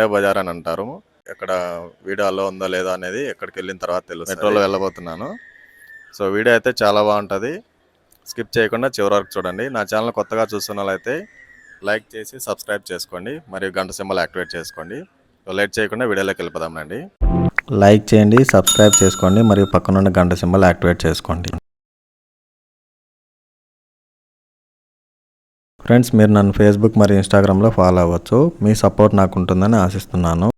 Sunday Bazar అని అంటారు. ఇక్కడ వీడియో అలో ఉందా లేదా అనేది ఎక్కడికి వెళ్ళిన తర్వాత తెలుసు మెట్రోలో వెళ్ళబోతున్నాను. సో వీడియో అయితే చాలా బాగుంటుంది. స్కిప్ చేయకుండా చివరి వరకు చూడండి. నా ఛానల్ కొత్తగా చూస్తున్న వాళ్ళైతే లైక్ చేసి సబ్స్క్రైబ్ చేసుకోండి. మరియు గంట సింబల్ యాక్టివేట్ చేసుకోండి. సో లేట్ చేయకుండా వీడియోలోకి వెళ్ళిపోదాం రండి. లైక్ చేయండి సబ్స్క్రైబ్ చేసుకోండి. మరియు పక్కనున్న గంట సింబల్ యాక్టివేట్ చేసుకోండి. ఫ్రెండ్స్ మీరు నన్ను ఫేస్బుక్ మరియు ఇన్స్టాగ్రామ్లో ఫాలో అవ్వచ్చు. మీ సపోర్ట్ నాకు ఉంటుందని ఆశిస్తున్నాను.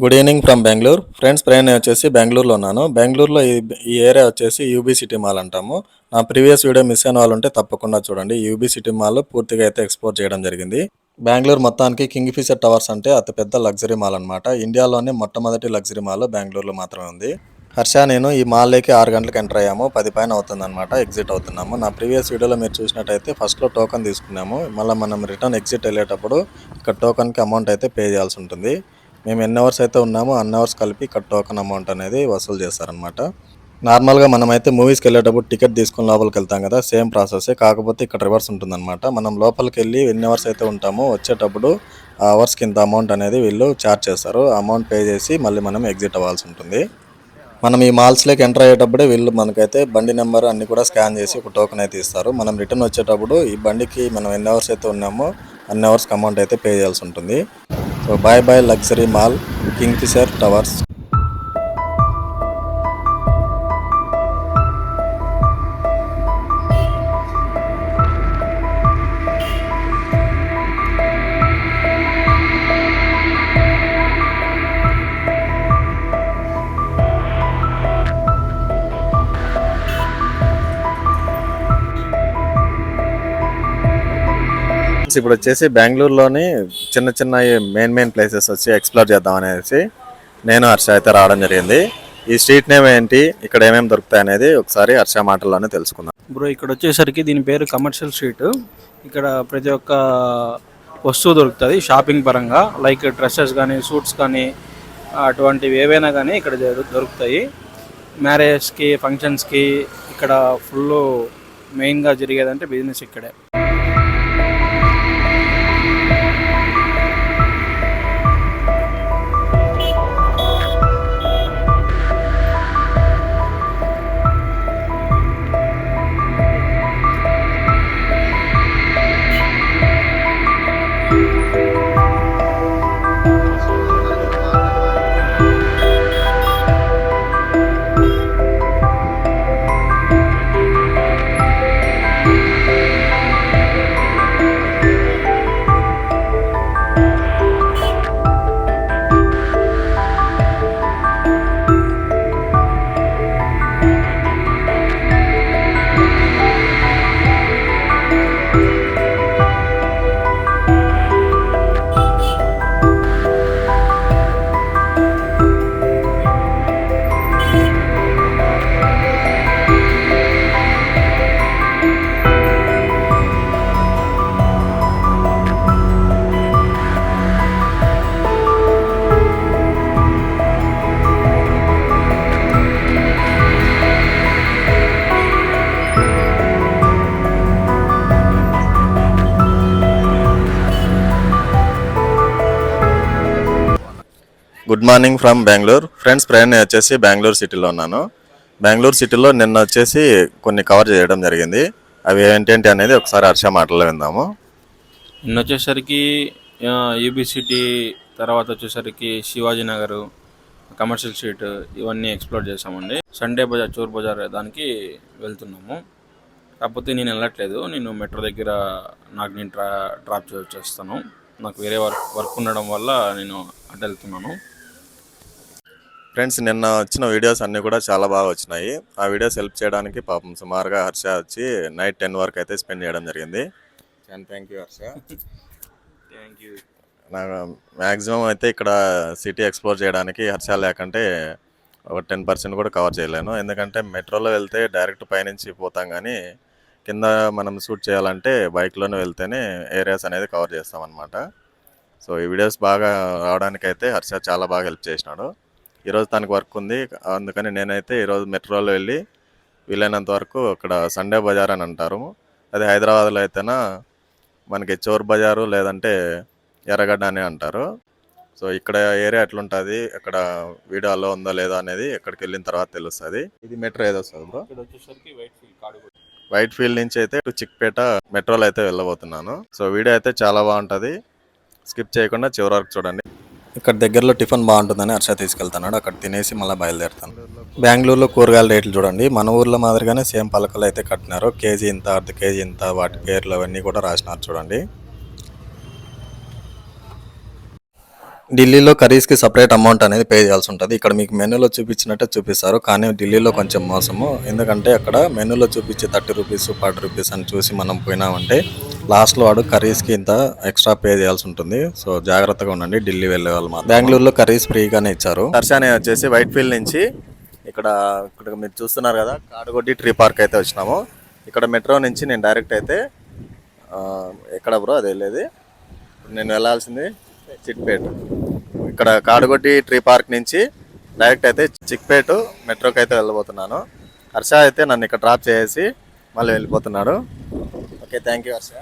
Good evening from Bengaluru. Friends ప్రయాణం వచ్చేసి బెంగళూరులో ఉన్నాను. బెంగళూరులో ఈ ఈ ఏరియా వచ్చేసి యూబీ సిటీ మాల్ అంటాము. నా ప్రీవియస్ వీడియో మిస్ అయిన వాళ్ళు ఉంటే తప్పకుండా చూడండి. యూబీ సిటీ మాల్ పూర్తిగా అయితే ఎక్స్పోర్ట్ చేయడం జరిగింది. బెంగళూరు మొత్తానికి కింగ్ ఫిషర్ టవర్స్ అంటే అతిపెద్ద లగ్జరీ మాల్ అనమాట ఇండియాలోనే మొట్టమొదటి లగ్జరీ మాల్ బెంగళూరులో మాత్రమే ఉంది. హర్ష నేను ఈ మాల్లోకి ఆరు గంటలకు ఎంటర్ అయ్యాము. పది పైన అవుతుందన్నమాట. ఎగ్జిట్ అవుతున్నాము. నా ప్రీవియస్ వీడియోలో మీరు చూసినట్టయితే ఫస్ట్లో టోకన్ తీసుకున్నాము. మళ్ళీ మనం రిటర్న్ ఎగ్జిట్ వెళ్ళేటప్పుడు ఇక్కడ టోకన్కి అమౌంట్ అయితే పే చేయాల్సి ఉంటుంది. మేము ఎన్ని అవర్స్ అయితే ఉన్నామో అన్ని అవర్స్ కలిపి ఇక్కడ టోకన్ అమౌంట్ అనేది వసూలు చేస్తారనమాట నార్మల్గా మనమైతే మూవీస్కి వెళ్ళేటప్పుడు టికెట్ తీసుకుని లోపలికి వెళ్తాం కదా సేమ్ ప్రాసెస్ కాకపోతే ఇక్కడ రివర్స్ ఉంటుందన్నమాట. మనం లోపలికి వెళ్ళి ఎన్ని అవర్స్ అయితే ఉంటామో వచ్చేటప్పుడు ఆ అవర్స్కి ఇంత అమౌంట్ అనేది వీళ్ళు ఛార్జ్ చేస్తారు. అమౌంట్ పే చేసి మళ్ళీ మనం ఎగ్జిట్ అవ్వాల్సి ఉంటుంది. మనం ఈ మాల్స్లోకి ఎంటర్ అయ్యేటప్పుడే వీళ్ళు మనకైతే బండి నెంబర్ అన్ని కూడా స్కాన్ చేసి ఒక టోకెన్ అయితే ఇస్తారు. మనం రిటర్న్ వచ్చేటప్పుడు ఈ బండికి మనం ఎన్ని అవర్స్ అయితే ఉన్నామో అన్ని అవర్స్కి అమౌంట్ అయితే పే చేయాల్సి ఉంటుంది. So bye bye luxury mall Kingfisher towers ఇప్పుడు వచ్చేసి బెంగళూరులోని చిన్న చిన్న మెయిన్ మెయిన్ ప్లేసెస్ వచ్చి ఎక్స్ప్లోర్ చేద్దాం అనేసి నేను హర్ష అయితే రావడం జరిగింది. ఈ స్ట్రీట్ నేమ్ ఏంటి ఇక్కడ ఏమేమి దొరుకుతాయి అనేది ఒకసారి హర్ష మాటల్లోనే తెలుసుకుందాం. బ్రో ఇక్కడ వచ్చేసరికి దీని పేరు కమర్షియల్ స్ట్రీట్ ఇక్కడ ప్రతి ఒక్క వస్తువు దొరుకుతుంది షాపింగ్ పరంగా. లైక్ డ్రెస్సెస్ కానీ సూట్స్ కానీ అటువంటివి ఏవైనా కానీ ఇక్కడ దొరుకుతాయి. మ్యారేజ్కి ఫంక్షన్స్కి ఇక్కడ ఫుల్ మెయిన్గా జరిగేదంటే బిజినెస్ ఇక్కడే. Good morning from Bengaluru friends ప్రయాణం వచ్చేసి బెంగళూరు సిటీలో ఉన్నాను. బెంగళూరు సిటీలో నిన్న వచ్చేసి కొన్ని కవర్ చేయడం జరిగింది. అవి ఏంటంటే అనేది ఒకసారి హర్ష మాటల్లో విందాము. నిన్న వచ్చేసరికి యూబీ సిటీ తర్వాత వచ్చేసరికి శివాజీ నగర్ కమర్షియల్ స్ట్రీట్ ఇవన్నీ ఎక్స్ప్లోర్ చేసామండి సండే బజార్ చోర్ బజార్ దానికి వెళ్తున్నాము. కాకపోతే నేను వెళ్ళట్లేదు. నేను మెట్రో దగ్గర నాకు నేను డ్రా డ్రాప్ చేస్తాను. నాకు వేరే వర్క్ వర్క్ ఉండడం వల్ల నేను అటు వెళ్తున్నాను. ఫ్రెండ్స్ నిన్న వచ్చిన వీడియోస్ అన్నీ కూడా చాలా బాగా వచ్చినాయి. ఆ వీడియోస్ హెల్ప్ చేయడానికి పాపం సుమారుగా హర్ష వచ్చి నైట్ టెన్ వరకు అయితే స్పెండ్ చేయడం జరిగింది. Thank you Harsha. Thank you నాకు మ్యాక్సిమం అయితే ఇక్కడ సిటీ ఎక్స్ప్లోర్ చేయడానికి హర్ష లేకంటే ఒక టెన్ పర్సెంట్ కూడా కవర్ చేయలేను. ఎందుకంటే మెట్రోలో వెళ్తే డైరెక్ట్ పైనుంచి పోతాం కానీ కింద మనం షూట్ చేయాలంటే బైక్లోనే వెళ్తేనే ఏరియాస్ అనేది కవర్ చేస్తాం అనమాట సో ఈ వీడియోస్ బాగా రావడానికైతే హర్ష చాలా బాగా హెల్ప్ చేసినాడు. ఈరోజు తనకు వర్క్ ఉంది. అందుకని నేనైతే ఈరోజు మెట్రోలో వెళ్ళి వీలైనంత వరకు అక్కడ సండే బజార్ అని అంటారు. అది హైదరాబాద్లో అయితేనా మనకి చోర్ బజారు లేదంటే ఎర్రగడ్డ అని అంటారు. సో ఇక్కడ ఏరియా ఎట్లుంటుంది? అక్కడ వీడియోలో ఉందా లేదా అనేది ఎక్కడికి వెళ్ళిన తర్వాత తెలుస్తుంది. ఇది మెట్రో ఏదో వస్తుంది బ్రో. వైట్ ఫీల్డ్ నుంచి అయితే చిక్పేట మెట్రోలో అయితే వెళ్ళబోతున్నాను. సో వీడియో అయితే చాలా బాగుంటుంది. స్కిప్ చేయకుండా చివరి వరకు చూడండి. ఇక్కడ దగ్గరలో టిఫిన్ బాగుంటుందని హర్ష తీసుకెళ్తున్నాడు. అక్కడ తినేసి మళ్ళీ బయలుదేరుతాను. బెంగళూరులో కూరగాయల రేట్లు చూడండి. మన ఊర్లో మాదిరిగానే సేమ్ పలకలు అయితే కట్టినారు. కేజీ ఇంత అర్ధ కేజీ ఇంత వాటి పేర్లు అవన్నీ కూడా రాసినారు చూడండి. ఢిల్లీలో కర్రీస్కి సపరేట్ అమౌంట్ అనేది పే చేయాల్సి ఉంటుంది. ఇక్కడ మీకు మెనూలో చూపించినట్టే చూపిస్తారు. కానీ ఢిల్లీలో కొంచెం మోసము. ఎందుకంటే అక్కడ మెనూలో చూపించి థర్టీ రూపీస్ ఫార్టీ రూపీస్ అని చూసి మనం పోయినామంటే లాస్ట్లో వాడు కర్రీస్కి ఇంత ఎక్స్ట్రా పే చేయాల్సి ఉంటుంది. సో జాగ్రత్తగా ఉండండి. ఢిల్లీ వెళ్ళే వాళ్ళు బెంగళూరులో కర్రీస్ ఫ్రీగానే ఇచ్చారు. దర్శనం వచ్చేసి వైట్ ఫీల్డ్ నుంచి ఇక్కడ ఇక్కడ మీరు చూస్తున్నారు కదా కాడగొడ్డి ట్రీ పార్క్ అయితే వచ్చినాము. ఇక్కడ మెట్రో నుంచి నేను డైరెక్ట్ అయితే ఎక్కడ బ్రో అది వెళ్ళేది? నేను వెళ్ళాల్సింది చిక్పేట్. ఇక్కడ కాడుగొట్టి ట్రీ పార్క్ నుంచి డైరెక్ట్ అయితే చిక్పేట్ మెట్రోకి అయితే వెళ్ళబోతున్నాను. హర్ష అయితే నన్ను ఇక్కడ డ్రాప్ చేసి మళ్ళీ వెళ్ళిపోతున్నాడు. Okay thank you Harsha.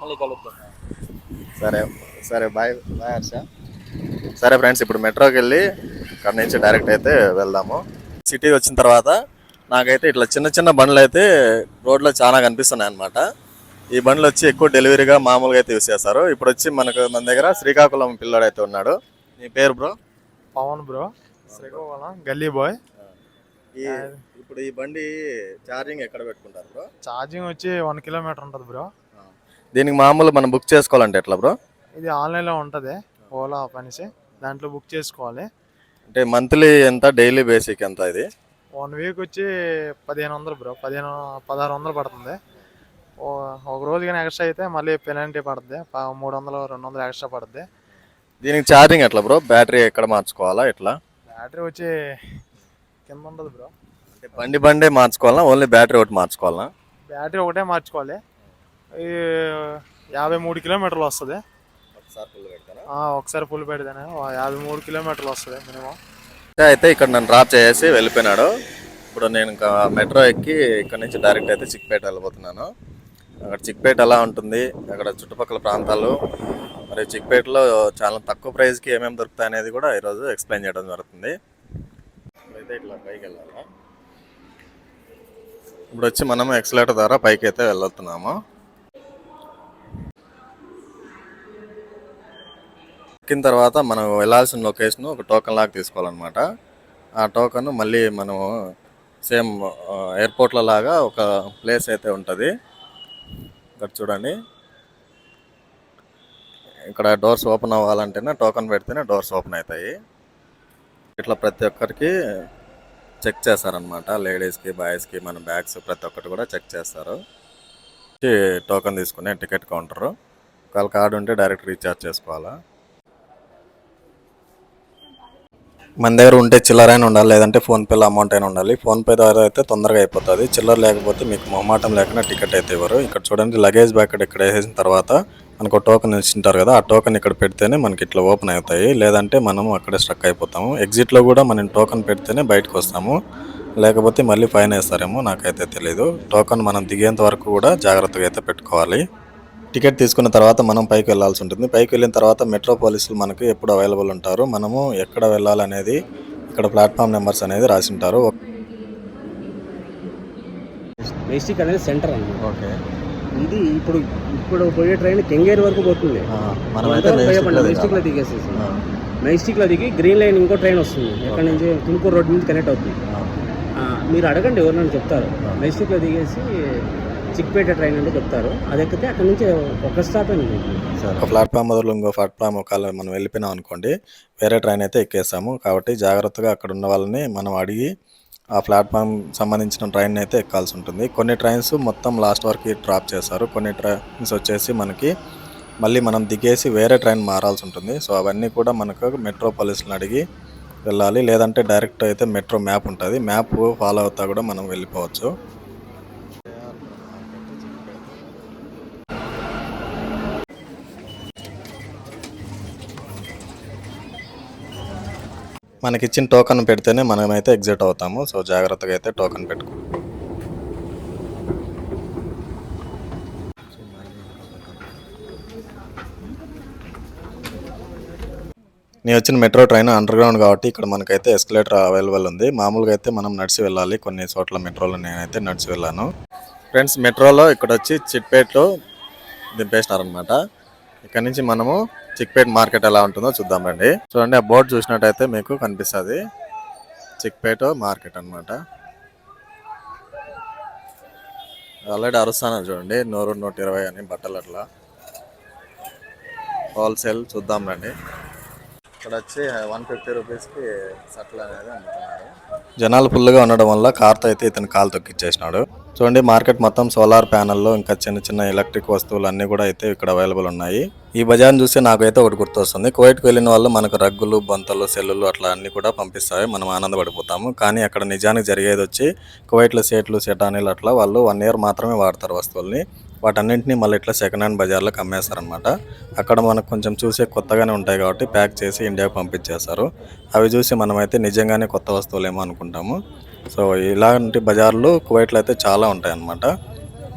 మళ్ళీ కలుద్దాం. సరే సరే బాయ్ బాయ్ హర్ష. సరే ఫ్రెండ్స్ ఇప్పుడు మెట్రోకి వెళ్ళి ఇక్కడ నుంచి డైరెక్ట్ అయితే వెళ్దాము. సిటీ వచ్చిన తర్వాత నాకైతే ఇట్లా చిన్న చిన్న బండ్లు అయితే రోడ్లో చాలా కనిపిస్తున్నాయి అన్నమాట ఈ బండ్లు వచ్చి ఎక్కువ డెలివరీగా మామూలుగా అయితే యూస్ చేస్తారు. ఇప్పుడు వచ్చి మనకు మన దగ్గర శ్రీకాకుళం పిల్లాడు అయితే ఉన్నాడు. నీ పేరు బ్రో? పవన్ బ్రో. శ్రీకాకుళం గల్లీ బాయ్. ఈ ఇప్పుడు ఈ బండి ఛార్జింగ్ ఎక్కడ పెట్టుకుంటారు బ్రో? ఛార్జింగ్ వచ్చి వన్ కిలోమీటర్ ఉంటుంది బ్రో. దీనికి మామూలు మనం బుక్ చేసుకోవాలంటే ఎట్లా బ్రో? ఇది ఆన్లైన్లో ఉంటుంది ఓలా పనిసి దాంట్లో బుక్ చేసుకోవాలి. అంటే మంత్లీ ఎంత డైలీ బేసిక్ ఎంత ఇది? వన్ వీక్ వచ్చి పదిహేను వందలు బ్రో. పదిహేను పదహారు వందలు పడుతుంది. ఒక రోజు కానీ ఎక్స్ట్రా అయితే మళ్ళీ పెనాల్టీ పడుతుంది ప- మూడు వందలు రెండు వందలు ఎక్స్ట్రా పడుతుంది దీనికి ఛార్జింగ్ ఎట్లా బ్రో బ్యాటరీ ఎక్కడ మార్చుకోవాలా ఎట్లా? బ్యాటరీ వచ్చి కింద ఉండదు బ్రో అంటే బండి బండే మార్చుకోవాలా ఓన్లీ బ్యాటరీ ఒకటి మార్చుకోవాలా? బ్యాటరీ ఒకటే మార్చుకోవాలి. ఈ యాభై మూడు కిలోమీటర్లు వస్తుంది. ఒకసారి ఫుల్ పెడితేనే యాభై మూడు కిలోమీటర్లు వస్తుంది మినిమం అయితే ఇక్కడ నన్ను డ్రాప్ చేసి వెళ్ళిపోయినాడు. ఇప్పుడు నేను ఇంకా మెట్రో ఎక్కి ఇక్కడ నుంచి డైరెక్ట్ అయితే చిక్పేట వెళ్ళిపోతున్నాను అక్కడ చిక్పేట ఎలా ఉంటుంది. అక్కడ చుట్టుపక్కల ప్రాంతాలు. మరి చిక్పేటలో చాలా తక్కువ ప్రైస్కి ఏమేమి దొరుకుతాయి అనేది కూడా ఈరోజు ఎక్స్ప్లెయిన్ చేయడం జరుగుతుంది. అయితే ఇట్లా పైకి వెళ్ళాలా? ఇప్పుడు వచ్చి మనం ఎక్సలేటర్ ద్వారా పైకి అయితే వెళ్ళొస్తున్నాము ఎక్కిన తర్వాత మనం వెళ్ళాల్సిన లొకేషన్ ఒక టోకెన్ లాగా తీసుకోవాలన్నమాట. ఆ టోకెన్ మళ్ళీ మనము సేమ్ ఎయిర్పోర్ట్లో లాగా ఒక ప్లేస్ అయితే ఉంటుంది. ఇక్కడ చూడండి. ఇక్కడ డోర్స్ ఓపెన్ అవ్వాలంటేనే టోకెన్ పెడితేనే డోర్స్ ఓపెన్ అవుతాయి. ఇట్లా ప్రతి ఒక్కరికి చెక్ చేస్తారనమాట లేడీస్కి బాయ్స్కి మన బ్యాగ్స్ ప్రతి ఒక్కటి కూడా చెక్ చేస్తారు. టోకెన్ తీసుకునే టికెట్ కౌంటరు. ఒకవేళ కార్డు ఉంటే డైరెక్ట్ రీఛార్జ్ చేసుకోవాలా. మన దగ్గర ఉంటే చిల్లర అయినా ఉండాలి లేదంటే ఫోన్పేలో అమౌంట్ అయినా ఉండాలి. ఫోన్పే ద్వారా అయితే తొందరగా అయిపోతుంది. చిల్లర లేకపోతే మీకు మొహమాటం లేకుండా టికెట్ అయితే ఇవ్వరు. ఇక్కడ చూడండి లగేజ్ బ్యాగ్ ఇక్కడ వేసేసిన తర్వాత మనకు టోకెన్ ఇచ్చింటారు కదా ఆ టోకెన్ ఇక్కడ పెడితేనే మనకి ఇట్లా ఓపెన్ అవుతాయి. లేదంటే మనం అక్కడే స్ట్రక్ అయిపోతాము. ఎగ్జిట్లో కూడా మనం టోకెన్ పెడితేనే బయటకు వస్తాము. లేకపోతే మళ్ళీ ఫైన్ వేస్తారేమో నాకైతే తెలియదు టోకెన్ మనం దిగేంత వరకు కూడా జాగ్రత్తగా అయితే పెట్టుకోవాలి. టికెట్ తీసుకున్న తర్వాత మనం పైకి వెళ్ళాల్సి ఉంటుంది. పైకి వెళ్ళిన తర్వాత మెట్రో పోలీసులు మనకి ఎప్పుడు అవైలబుల్ ఉంటారు. మనము ఎక్కడ వెళ్ళాలనేది ఇక్కడ ప్లాట్ఫామ్ నెంబర్స్ అనేది రాసి ఉంటారు మెస్టిక్ అనేది సెంటర్ అన్నమాట. ఓకే. ఇది ఇప్పుడు ఇప్పుడు పోయే ట్రైన్ కెంగేరి వరకు పోతుంది. మనమైతే మెస్టిక్లో దిగేసేసి. మెస్టిక్లో దిగి గ్రీన్ లైన్ ఇంకో ట్రైన్ వస్తుంది. ఎక్కడ నుంచి? తుమ్కూరు రోడ్ నుంచి కనెక్ట్ అవుతుంది. మీరు అడగండి ఎవరినైనా చెప్తారు. మెస్టిక్లో దిగేసి చిక్పేట ట్రైన్ అంటే చెప్తారు. అది ఎక్కితే అక్కడ నుంచి ఒక స్టాప్ అని ఒక ప్లాట్ఫామ్ మొదలు ఇంకో ప్లాట్ఫామ్ ఒకవేళ మనం వెళ్ళిపోయినాం అనుకోండి వేరే ట్రైన్ అయితే ఎక్కేసాము కాబట్టి జాగ్రత్తగా అక్కడ ఉన్న వాళ్ళని మనం అడిగి ఆ ప్లాట్ఫామ్ సంబంధించిన ట్రైన్ అయితే ఎక్కాల్సి ఉంటుంది. కొన్ని ట్రైన్స్ మొత్తం లాస్ట్ వరకు డ్రాప్ చేస్తారు. కొన్ని ట్రైన్స్ వచ్చేసి మనకి మళ్ళీ మనం దిగేసి వేరే ట్రైన్ మారాల్సి ఉంటుంది. సో అవన్నీ కూడా మనకు మెట్రో అడిగి వెళ్ళాలి. లేదంటే డైరెక్ట్ అయితే మెట్రో మ్యాప్ ఉంటుంది. మ్యాప్ ఫాలో అవుతా కూడా మనం వెళ్ళిపోవచ్చు. మనకి ఇచ్చిన టోకన్ పెడితేనే మనమైతే ఎగ్జిట్ అవుతాము. సో జాగ్రత్తగా అయితే టోకన్ పెట్టుకో. నేను వచ్చిన మెట్రో ట్రైన్ అండర్ గ్రౌండ్ కాబట్టి ఇక్కడ మనకైతే ఎస్కలేటర్ అవైలబుల్ ఉంది. మామూలుగా అయితే మనం నడిచి వెళ్ళాలి. కొన్ని చోట్ల మెట్రోలో నేనైతే నడిచి వెళ్ళాను. ఫ్రెండ్స్ మెట్రోలో ఇక్కడ వచ్చి చిట్పేట్లో దింపేసినారనమాట ఇక్కడ నుంచి మనము చిక్పేట్ మార్కెట్ ఎలా ఉంటుందో చూద్దాం రండి. చూడండి ఆ బోర్డు చూసినట్టయితే మీకు కనిపిస్తుంది. చిక్పేట మార్కెట్ అన్నమాట. ఆల్రెడీ అరుస్తాను చూడండి నూరు నూట ఇరవై అని బట్టలు అట్లా. హోల్సేల్ చూద్దాం రండి. ఇక్కడ వచ్చి వన్ ఫిఫ్టీ రూపీస్కి సట్లు అనేది అమ్ముతున్నారు. జనాలు ఫుల్గా ఉండడం వల్ల కార్తో అయితే ఇతను కాలు తొక్కిచ్చేసినాడు. చూడండి మార్కెట్ మొత్తం సోలార్ ప్యానెల్లో ఇంకా చిన్న చిన్న ఎలక్ట్రిక్ వస్తువులు అన్నీ కూడా అయితే ఇక్కడ అవైలబుల్ ఉన్నాయి. ఈ బజార్ని చూస్తే నాకైతే ఒకటి గుర్తొస్తుంది. కువైట్కి వెళ్ళిన వాళ్ళు మనకు రగ్గులు బొంతలు సెల్లులు అట్లా అన్ని కూడా పంపిస్తాయి మనం ఆనందపడిపోతాము. కానీ అక్కడ నిజానికి జరిగేది వచ్చి కువైట్లో సేట్లు సెటానీలు అట్లా వాళ్ళు వన్ ఇయర్ మాత్రమే వాడతారు వస్తువుల్ని. వాటన్నింటినీ మళ్ళీ ఇట్లా సెకండ్ హ్యాండ్ బజార్లకు అమ్మేస్తారనమాట అక్కడ మనకు కొంచెం చూసే కొత్తగానే ఉంటాయి కాబట్టి ప్యాక్ చేసి ఇండియాకి పంపించేస్తారు. అవి చూసి మనమైతే నిజంగానే కొత్త వస్తువులేమో అనుకుంటాము. సో ఇలాంటి బజార్లు కువైట్లో అయితే చాలా ఉంటాయన్నమాట.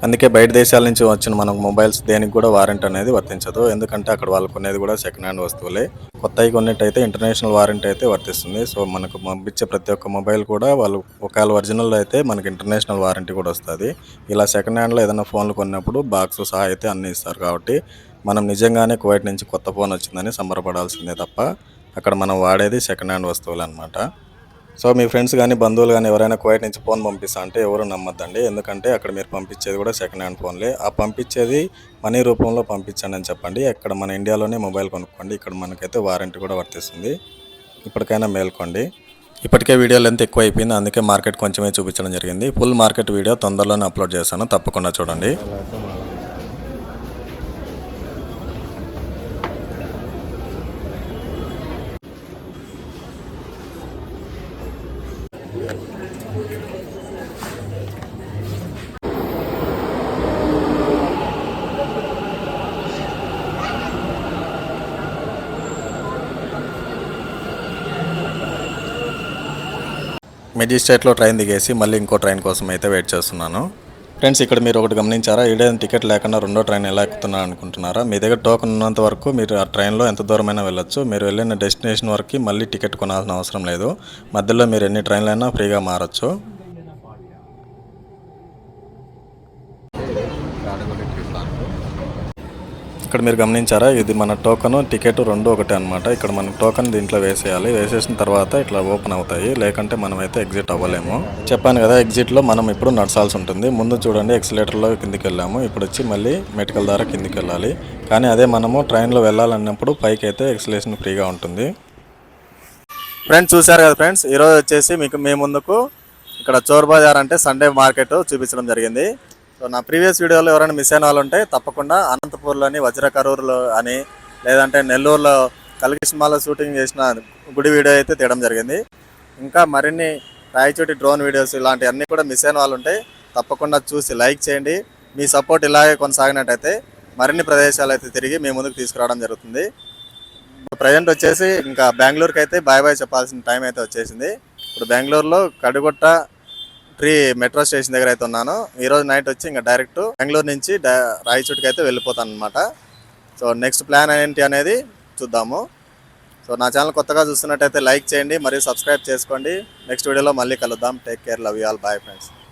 అందుకే బయట దేశాల నుంచి వచ్చిన మనకు మొబైల్స్ దేనికి కూడా వారెంట్ అనేది వర్తించదు. ఎందుకంటే అక్కడ వాళ్ళు కొనేది కూడా సెకండ్ హ్యాండ్ వస్తువులే. కొత్తవి కొన్నట్టయితే ఇంటర్నేషనల్ వారంటీ అయితే వర్తిస్తుంది. సో మనకు పంపించే ప్రతి ఒక్క మొబైల్ కూడా వాళ్ళు ఒకవేళ ఒరిజినల్ అయితే మనకి ఇంటర్నేషనల్ వారంటీ కూడా వస్తుంది. ఇలా సెకండ్ హ్యాండ్లో ఏదైనా ఫోన్లు కొన్నప్పుడు బాక్స్ సహా అయితే అన్ని ఇస్తారు కాబట్టి మనం నిజంగానే కువైట్ నుంచి కొత్త ఫోన్ వచ్చిందని సంబరపడాల్సిందే తప్ప అక్కడ మనం వాడేది సెకండ్ హ్యాండ్ వస్తువులు అనమాట సో మీ ఫ్రెండ్స్ కానీ బంధువులు కానీ ఎవరైనా కువైట్ నుంచి ఫోన్ పంపిస్తా అంటే ఎవరు నమ్మద్దండి. ఎందుకంటే అక్కడ మీరు పంపించేది కూడా సెకండ్ హ్యాండ్ ఫోన్లే. ఆ పంపించేది మనీ రూపంలో పంపించండి అని చెప్పండి. అక్కడ మన ఇండియాలోనే మొబైల్ కొనుక్కోండి. ఇక్కడ మనకైతే వారంటీ కూడా వర్తిస్తుంది. ఇప్పటికైనా మేల్కోండి. ఇప్పటికే వీడియో లెంత్ ఎక్కువ అయిపోయింది అందుకే మార్కెట్ కొంచెమే చూపించడం జరిగింది. ఫుల్ మార్కెట్ వీడియో తొందరలోనే అప్లోడ్ చేస్తాను తప్పకుండా చూడండి. మెజిస్ట్రేట్లో ట్రైన్ దిగేసి మళ్ళీ ఇంకో ట్రైన్ కోసం అయితే వెయిట్ చేస్తున్నాను. ఫ్రెండ్స్ ఇక్కడ మీరు ఒకటి గమనించారా? ఏడైనా టికెట్ లేకుండా రెండో ట్రైన్ ఎలా ఎక్కుతున్నారు అనుకుంటున్నారా? మీ దగ్గర టోకెన్ ఉన్నంత వరకు మీరు ఆ ట్రైన్లో ఎంత దూరమైనా వెళ్ళొచ్చు. మీరు వెళ్ళిన డెస్టినేషన్ వరకు మళ్ళీ టికెట్ కొనాల్సిన అవసరం లేదు. మధ్యలో మీరు ఎన్ని ట్రైన్లైనా ఫ్రీగా మారచ్చు. ఇక్కడ మీరు గమనించారా? ఇది మన టోకన్ టికెట్ రెండు ఒకటే అనమాట ఇక్కడ మనం టోకన్ దీంట్లో వేసేయాలి. వేసేసిన తర్వాత ఇట్లా ఓపెన్ అవుతాయి. లేకంటే మనం అయితే ఎగ్జిట్ అవ్వలేము. చెప్పాను కదా ఎగ్జిట్లో మనం ఇప్పుడు నడచాల్సి ఉంటుంది. ముందు చూడండి ఎక్సిలేటర్లో కిందికి వెళ్ళాము ఇప్పుడు వచ్చి మళ్ళీ మెటికల్ ద్వారా కిందికి వెళ్ళాలి కానీ అదే మనము ట్రైన్లో వెళ్ళాలన్నప్పుడు పైకి అయితే ఎక్సిలేషన్ ఫ్రీగా ఉంటుంది. ఫ్రెండ్స్ చూశారు కదా ఫ్రెండ్స్? ఈరోజు వచ్చేసి మీకు మీ ముందుకు ఇక్కడ చోర్ బజార్ అంటే సండే మార్కెట్ చూపించడం జరిగింది. సో నా ప్రీవియస్ వీడియోలో ఎవరైనా మిస్ అయిన వాళ్ళు ఉంటే తప్పకుండా అనంతపూర్లోని వజ్రకరూరులో అని లేదంటే నెల్లూరులో కలిగిష్మాలో షూటింగ్ చేసిన గుడి వీడియో అయితే తీయడం జరిగింది. ఇంకా మరిన్ని రాయచోటి డ్రోన్ వీడియోస్ ఇలాంటివన్నీ కూడా మిస్ అయిన వాళ్ళు ఉంటే తప్పకుండా చూసి లైక్ చేయండి. మీ సపోర్ట్ ఇలాగే కొనసాగినట్టయితే మరిన్ని ప్రదేశాలు అయితే తిరిగి మీ ముందుకు తీసుకురావడం జరుగుతుంది. ప్రజెంట్ వచ్చేసి ఇంకా బెంగళూరుకి అయితే బాయ్ బాయ్ చెప్పాల్సిన టైం అయితే వచ్చేసింది. ఇప్పుడు బెంగళూరులో కడుగొట్ట ట్రీ మెట్రో స్టేషన్ దగ్గర అయితే ఉన్నాను. ఈ రోజు నైట్ వచ్చి ఇంకా డైరెక్ట్ బెంగళూరు నుంచి డా- అయితే వెళ్ళిపోతాను అనమాట సో నెక్స్ట్ ప్లాన్ ఏంటి అనేది చూద్దాము. సో నా ఛానల్ కొత్తగా చూస్తున్నట్టయితే లైక్ చేయండి మరియు సబ్స్క్రైబ్ చేసుకోండి. నెక్స్ట్ వీడియోలో మళ్ళీ కలుద్దాం. Take care love you all. Bye friends.